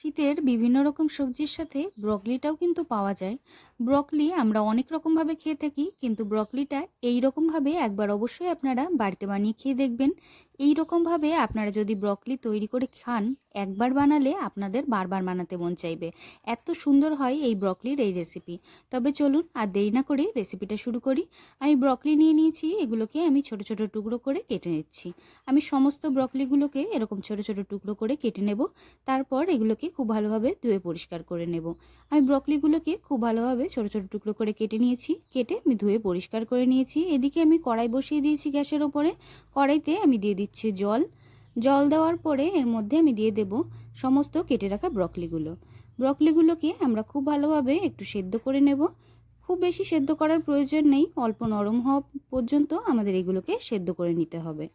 শীতের বিভিন্ন রকম সবজির সাথে ব্রকলিটাও কিন্তু পাওয়া যায়। ব্রকলি আমরা অনেক রকমভাবে খেয়ে থাকি, কিন্তু ব্রকলিটা এই রকমভাবে একবার অবশ্যই আপনারা বাড়িতে বানিয়ে খেয়ে দেখবেন। এই রকমভাবে আপনারা যদি ব্রকলি তৈরি করে খান, একবার বানালে আপনাদের বারবার বানাতে মন চাইবে। এত সুন্দর হয় এই ব্রকলির এই রেসিপি তবে চলুন আর দেরি না করে রেসিপিটা শুরু করি। আমি ব্রকলি নিয়ে নিয়েছি, এগুলোকে আমি ছোট ছোট টুকরো করে কেটে নিচ্ছি। আমি সমস্ত ব্রকলিগুলোকে এরকম ছোট ছোট টুকরো করে কেটে নেব। তারপর এগুলোকে খুব ভালোভাবে ধুয়ে পরিষ্কার করে নেব। আমি ব্রকলিগুলোকে খুব ভালোভাবে ছোট ছোট টুকরো করে কেটে নিয়েছি। কেটে আমি ধুয়ে পরিষ্কার করে নিয়েছি। এদিকে আমি কড়াই বসিয়ে দিয়েছি গ্যাসের ওপরে। কড়াইতে আমি দিয়ে দিচ্ছি জল। জল দেওয়ার পরে এর মধ্যে আমি দিয়ে দেব সমস্ত কেটে রাখা ব্রকলিগুলো। ব্রকলিগুলোকে আমরা খুব ভালোভাবে একটু সেদ্ধ করে নেব। খুব বেশি সেদ্ধ করার প্রয়োজন নেই, অল্প নরম হওয়া পর্যন্ত আমাদের এগুলোকে সেদ্ধ করে নিতে হবে।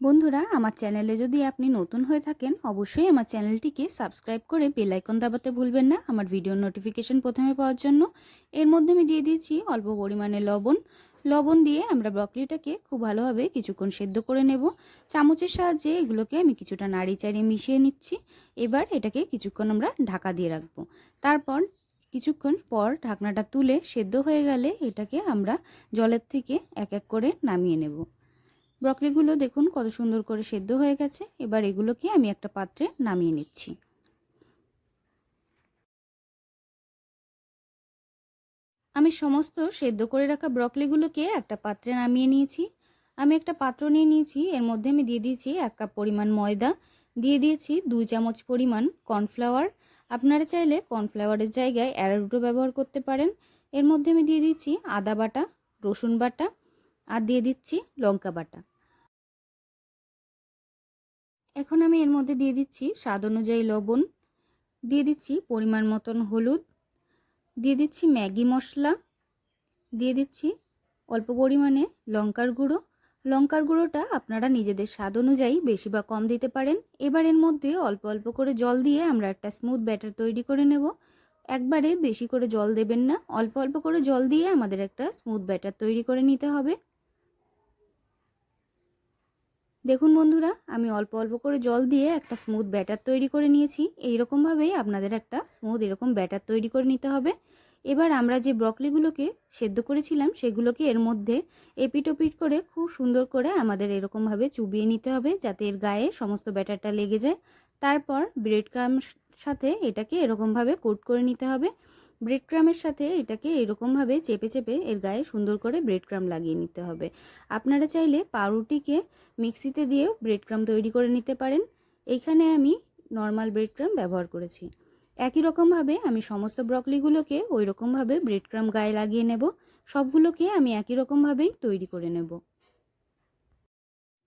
বন্ধুরা, আমার চ্যানেলে যদি আপনি নতুন হয়ে থাকেন, অবশ্যই আমার চ্যানেলটিকে সাবস্ক্রাইব করে বেল আইকন দাবাতে ভুলবেন না। আমার ভিডিও নোটিফিকেশন প্রথমে পাওয়ার জন্য। এর মধ্যে আমি দিয়ে দিয়েছি অল্প পরিমাণে লবণ। লবণ দিয়ে আমরা ব্রকলিটাকে খুব ভালোভাবে কিছুক্ষণ সেদ্ধ করে নেব। চামচের সাহায্যে এগুলোকে আমি কিছুটা নাড়ি চাড়িয়ে মিশিয়ে নিচ্ছি। এবার এটাকে কিছুক্ষণ আমরা ঢাকা দিয়ে রাখব। তারপর কিছুক্ষণ পর ঢাকনাটা তুলে সেদ্ধ হয়ে গেলে এটাকে আমরা জলের থেকে এক এক করে নামিয়ে নেব। ব্রকলিগুলো দেখুন কত সুন্দর করে সেদ্ধ হয়ে গেছে। এবার এগুলোকে আমি একটা পাত্রে নামিয়ে নিচ্ছি। আমি সমস্ত সেদ্ধ করে রাখা ব্রকলিগুলোকে একটা পাত্রে নামিয়ে নিয়েছি। আমি একটা পাত্র নিয়ে নিয়েছি, এর মধ্যে আমি দিয়ে দিয়েছি এক কাপ পরিমাণ ময়দা, দিয়ে দিয়েছি দুই চামচ পরিমাণ কর্নফ্লাওয়ার। আপনারা চাইলে কর্নফ্লাওয়ারের জায়গায় অ্যারারুটও ব্যবহার করতে পারেন। এর মধ্যে আমি দিয়ে দিচ্ছি আদা বাটা, রসুন বাটা আর দিয়ে দিচ্ছি লঙ্কা বাটা। এখন আমি এর মধ্যে দিয়ে দিচ্ছি স্বাদ অনুযায়ী লবণ, দিয়ে দিচ্ছি পরিমাণ মতন হলুদ দিয়ে দিচ্ছি ম্যাগি মশলা, দিয়ে দিচ্ছি অল্প পরিমাণে লঙ্কার গুঁড়ো। লঙ্কার গুঁড়োটা আপনারা নিজেদের স্বাদ অনুযায়ী বেশি বা কম দিতে পারেন। এবার এর মধ্যে অল্প অল্প করে জল দিয়ে আমরা একটা স্মুথ ব্যাটার তৈরি করে নেব। একবারে বেশি করে জল দেবেন না, অল্প অল্প করে জল দিয়ে আমাদের একটা স্মুথ ব্যাটার তৈরি করে নিতে হবে। দেখুন বন্ধুরা, আমি অল্প অল্প করে জল দিয়ে একটা স্মুথ ব্যাটার তৈরি করে নিয়েছি। এইরকমভাবেই আপনাদের একটা স্মুথ এরকম ব্যাটার তৈরি করে নিতে হবে। এবার আমরা যে ব্রকলিগুলোকে সেদ্ধ করেছিলাম, সেগুলোকে এর মধ্যে এপিটোপিট করে খুব সুন্দর করে আমাদের এরকমভাবে চুবিয়ে নিতে হবে, যাতে এর গায়ে সমস্ত ব্যাটারটা লেগে যায়। তারপর ব্রেড ক্রাম সাথে এটাকে এরকমভাবে কোট করে নিতে হবে। ব্রেড ক্রামের সাথে এটাকে এরকমভাবে চেপে চেপে এর গায়ে সুন্দর করে ব্রেড ক্রাম লাগিয়ে নিতে হবে। আপনারা চাইলে পাউরুটিকে মিক্সিতে দিয়েও ব্রেড ক্রাম তৈরি করে নিতে পারেন। এইখানে আমি নর্মাল ব্রেড ক্রাম ব্যবহার করেছি। একই রকমভাবে আমি সমস্ত ব্রকলিগুলোকে ওই রকমভাবে ব্রেড ক্রাম গায়ে লাগিয়ে নেব। সবগুলোকে আমি একই রকমভাবেই তৈরি করে নেব।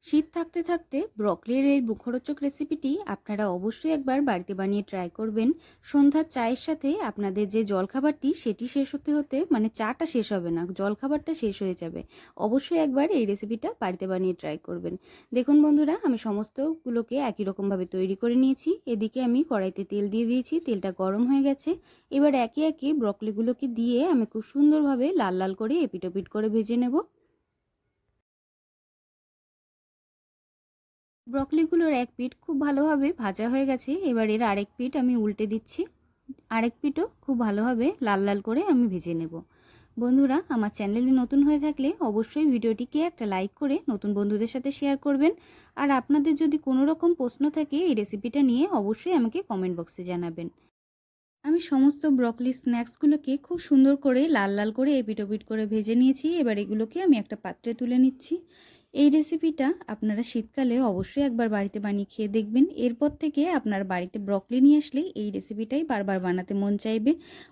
শীত থাকতে থাকতে ব্রকলির এই মুখরোচক রেসিপিটি আপনারা অবশ্যই একবার বাড়িতে বানিয়ে ট্রাই করবেন। সন্ধ্যার চায়ের সাথে আপনাদের যে জলখাবারটি, সেটি শেষ হতে হতে মানে চাটা শেষ হবে না, জলখাবারটা শেষ হয়ে যাবে। অবশ্যই একবার এই রেসিপিটা বাড়িতে বানিয়ে ট্রাই করবেন। দেখুন বন্ধুরা, আমি সমস্তগুলোকে একই রকমভাবে তৈরি করে নিয়েছি। এদিকে আমি কড়াইতে তেল দিয়ে দিয়েছি, তেলটা গরম হয়ে গেছে। এবার একে একে ব্রকলিগুলোকে দিয়ে আমি খুব সুন্দরভাবে লাল লাল করে এপিটোপিট করে ভেজে নেব। ব্রকলিগুলোর এক পিঠ খুব ভালোভাবে ভাজা হয়ে গেছে। এবার এর আরেক পিঠ আমি উল্টে দিচ্ছি। আরেক পিঠও খুব ভালোভাবে লাল লাল করে আমি ভেজে নেব। বন্ধুরা, আমার চ্যানেলে নতুন হয়ে থাকলে অবশ্যই ভিডিওটিকে একটা লাইক করে নতুন বন্ধুদের সাথে শেয়ার করবেন। আর আপনাদের যদি কোনো রকম প্রশ্ন থাকে এই রেসিপিটা নিয়ে অবশ্যই আমাকে কমেন্ট বক্সে জানাবেন। আমি সমস্ত ব্রকলি স্ন্যাক্সগুলোকে খুব সুন্দর করে লাল লাল করে এপিটোপিট করে ভেজে নিয়েছি। এবার এগুলোকে আমি একটা পাত্রে তুলে নিচ্ছি। এই রেসিপিটা আপনারা শীতকালে অবশ্যই একবার বাড়িতে বানিয়ে খেয়ে দেখবেন। এরপর থেকে আপনার বাড়িতে ব্রকলি নিয়ে আসলে এই রেসিপিটাই বারবার বানাতে মন চাইবে।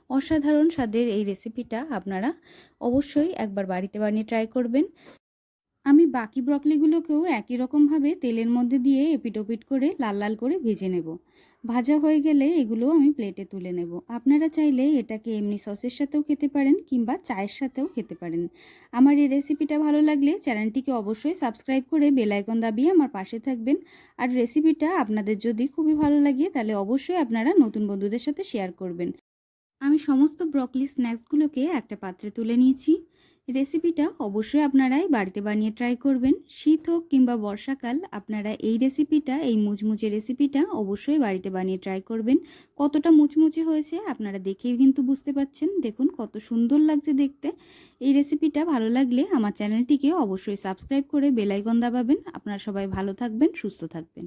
অসাধারণ স্বাদের এই রেসিপিটা আপনারা অবশ্যই একবার বাড়িতে বানিয়ে ট্রাই করবেন। আমি বাকি ব্রকলিগুলোকেও একই রকমভাবে তেলের মধ্যে দিয়ে এপিটোপিট করে লাল লাল করে ভেজে নেব। ভাজা হয়ে গেলে এগুলো আমি প্লেটে তুলে নেব। আপনারা চাইলে এটাকে এমনি সসের সাথেও খেতে পারেন কিংবা চায়ের সাথেও খেতে পারেন। আমার এই রেসিপিটা ভালো লাগলে চ্যানেলটিকে অবশ্যই সাবস্ক্রাইব করে বেলাইকন দাবিয়ে আমার পাশে থাকবেন। আর রেসিপিটা আপনাদের যদি খুবই ভালো লাগে তাহলে অবশ্যই আপনারা নতুন বন্ধুদের সাথে শেয়ার করবেন। আমি সমস্ত ব্রকলি স্ন্যাক্সগুলোকে একটা পাত্রে তুলে নিয়েছি। রেসিপিটা অবশ্যই আপনারাই বাড়িতে বানিয়ে ট্রাই করবেন। শীত হোক কিংবা বর্ষাকাল, আপনারা এই রেসিপিটা এই মুচমুচে রেসিপিটা অবশ্যই বাড়িতে বানিয়ে ট্রাই করবেন। কতটা মুচমুচে হয়েছে আপনারা দেখেই কিন্তু বুঝতে পাচ্ছেন। দেখুন কত সুন্দর লাগছে দেখতে। এই রেসিপিটা ভালো লাগলে আমার চ্যানেলটিকে অবশ্যই সাবস্ক্রাইব করে বেলাইকন দাবাবেন। আপনারা সবাই ভালো থাকবেন, সুস্থ থাকবেন।